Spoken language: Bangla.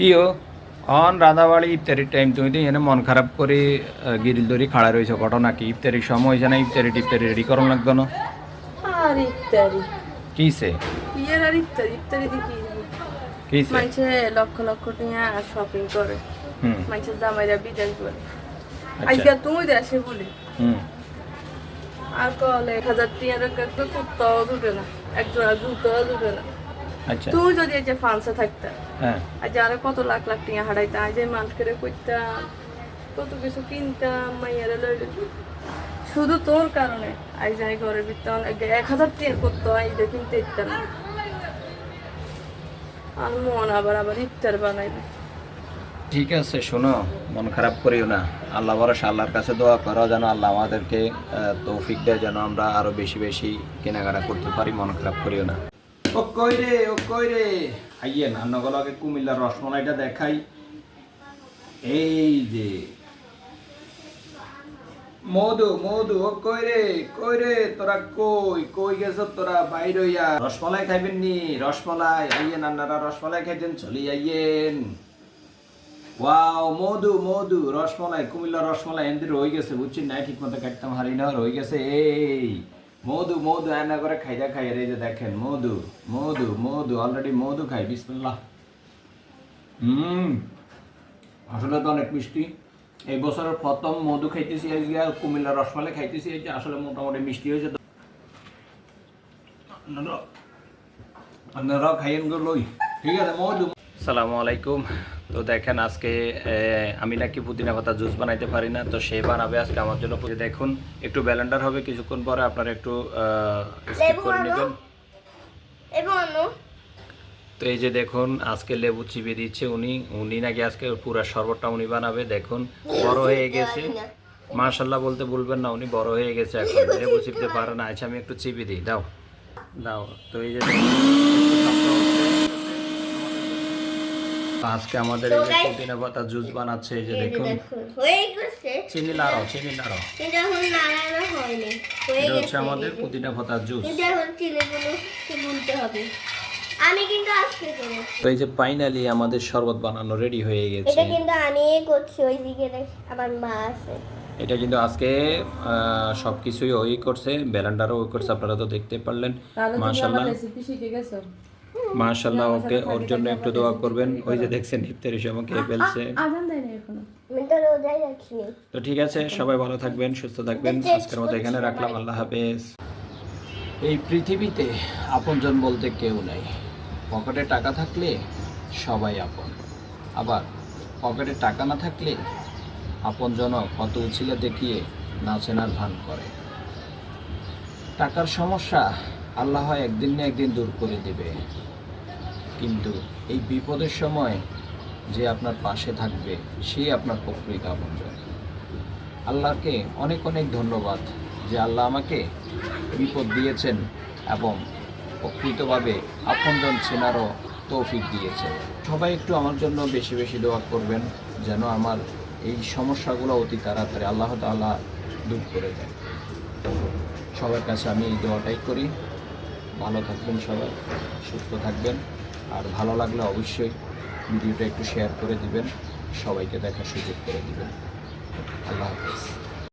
কি ও অন রাধাবাড়ি ইফতারির টাইম তুমি তো এনে মন খারাপ করে গিরিল ধরি খাড়া রয়েছে ঘটনা কি? ইফতারির সময় হয়েছে না ইফতারি টিফতারি রেডি করন লাগতো না? আর ইত্যাদি কিসে? আর কিসে? লক্ষ লক্ষ টাকা শপিং করে। হুম। জামাইরা আচ্ছা। আজকাল তুমি দেশে বলি। হুম। আর কলে এক হাজার টাকার একটা কুত্তাও জুটে না। এক জোড়া জুতোও জুটে না। আচ্ছা। যদি এই যে থাকতে হ্যাঁ। আজ আরও কত লাখ লাখ হারাইতে আজ এই মানুষকে করতাম কত কিছু কিনতাম মাইয়ারে লইলে শুধু তোর কারণে আজ ঘরের এক হাজার করতো আজ কিনতে আর মন আবার আবার ইফতার বানাইবে। ঠিক আছে শোনো মন খারাপ করিও না। আল্লাহ ভরসা আল্লাহর কাছে দোয়া করো যেন আল্লাহ আমাদেরকে তৌফিক দেয় যেন আমরা আরও বেশি বেশি কেনাকাটা করতে পারি মন খারাপ করিও না। ও কই রে, ও কই রে? আইয়ে না নগলকে কুমিল্লার রসমালাইটা দেখাই। এই যে। মধু মধু, ও কই রে কই রে, তোরা কই কই গেছ তোরা বাইর হইয়া? রসমালাই খাইবেন নি রসমালাই আইয়েন আপনারা রসমালাই খাইতেন, চলি আইয়েন। ওয়াও, মধু মধু রসমালাই কুমিল্লা রসমালাই এমনি রয়ে গেছে বুঝছি না ঠিক মতো কাটতাম হারি না রয়ে গেছে, এই। মধু মধু এনা করে খাইদা খাই এই যে দেখেন মধু মধু মধু অলরেডি মধু খাই বিসমিল্লাহ হুম আসলে তো অনেক মিষ্টি এই বছরের প্রথম মধু খাইতেছি আজকে কুমিল্লা রসমালাই খাইতেছি এই আসলে মোটামুটি মিষ্টি হয়েছে আপনারা- খাইয়েন লই ঠিক আছে মধু সালামু আলাইকুম তো দেখেন আজকে আমি নাকি পুদিনা পাতা জুস বানাইতে পারি না তো সে বানাবে আজকে আমার জন্য পুজো দেখুন একটু ব্যালেন্ডার হবে কিছুক্ষণ পরে আপনারা একটু স্কিপ করে নেবেন। তো এই যে দেখুন আজকে লেবু চিবিয়ে দিচ্ছে উনি। উনি নাকি আজকে পুরা শরবতটা উনি বানাবে। দেখুন বড় হয়ে গেছে। মাশাল্লাহ বলতে বলবেন না উনি বড় হয়ে গেছে এখন। লেবু চিপতে পারে না আচ্ছা আমি একটু চিপি দিই দাও। দাও। তো এই যে আজকে আমাদের এই যে পুদিনা পাতা জুস বানাচ্ছে এই যে দেখুন। হয়ে গেছে। চিনি লাড়ো চিনি লাড়ো কিন্তু এখন নাড়ানো হয়নি হয়ে এটা হচ্ছে আমাদের পুদিনা পাতা জুস কিন্তু এখন চিনিগুলো গুলতে হবে। আমি কিন্তু আজকে করব। তো এই যে ফাইনালি আমাদের শরবত বানানো রেডি হয়ে গেছে। এটা কিন্তু আমি করছি ওই দিকে দেখ- আমার মা আছে। এটা কিন্তু আজকে সব কিছুই ওই করছে ব্যালেন্ডারও ওই করছে আপনারা তো দেখতে পারলেন। মাশাল্লাহ রেসিপি শিখে গেছো। মাশাল্লাহ ওকে ওর জন্য একটু দোয়া করবেন। ওই যে দেখছেন ইফতারি সময় খেয়ে ফেলছে। তো রোজাই রাখিনি। তো ঠিক আছে সবাই ভালো থাকবেন সুস্থ থাকবেন। আজকের মতো এখানে রাখলাম। আল্লাহ হাফেজ। এই পৃথিবীতে আপনজন বলতে কেউ নাই। পকেটে টাকা থাকলে সবাই আপন। আবার পকেটে টাকা না থাকলে আপনজনক কত উছিলে দেখিয়ে নাচেনার ভান করে। টাকার সমস্যা আল্লাহ একদিন না একদিন দূর করে দেবে। কিন্তু এই বিপদের সময় যে আপনার পাশে থাকবে সেই আপনার প্রকৃত আপনজন। আল্লাহকে অনেক অনেক ধন্যবাদ যে আল্লাহ আমাকে বিপদ দিয়েছেন এবং প্রকৃতভাবে আপনজন চেনারও তৌফিক দিয়েছেন। সবাই একটু আমার জন্য বেশি বেশি দোয়া করবেন যেন আমার এই সমস্যাগুলো অতি তাড়াতাড়ি আল্লাহ তাআলা দূর করে দেন। সবার কাছে আমি এই দোয়াটাই করি। ভালো থাকবেন সবাই, সুস্থ থাকবেন। আর ভালো লাগলে অবশ্যই ভিডিওটা একটু শেয়ার করে দিবেন, সবাইকে দেখার সুযোগ করে দিবেন। আল্লাহ হাফেজ।